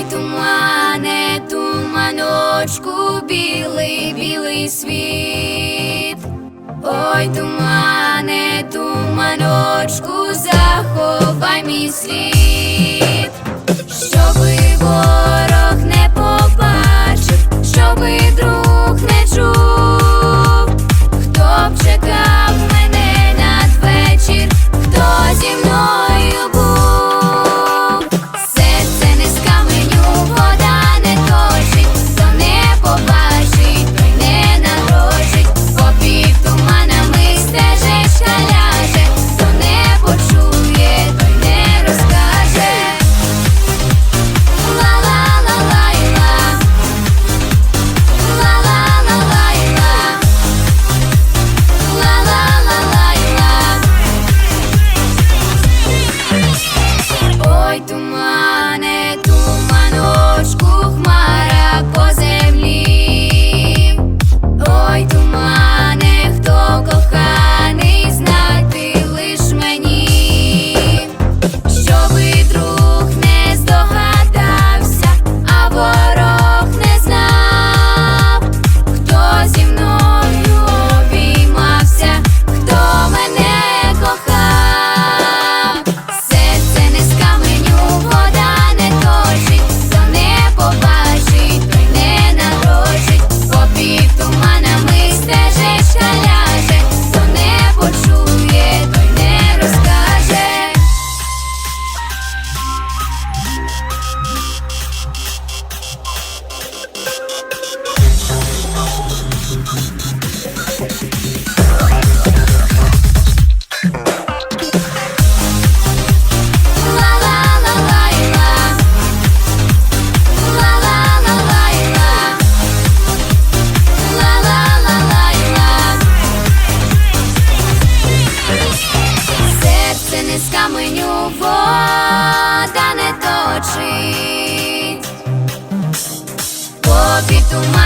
Ой, тумане, туманочку, білий, білий світ, ой, тумане, туманочку, заховай мій слід, щоби. каменю вода не точить. Попід туман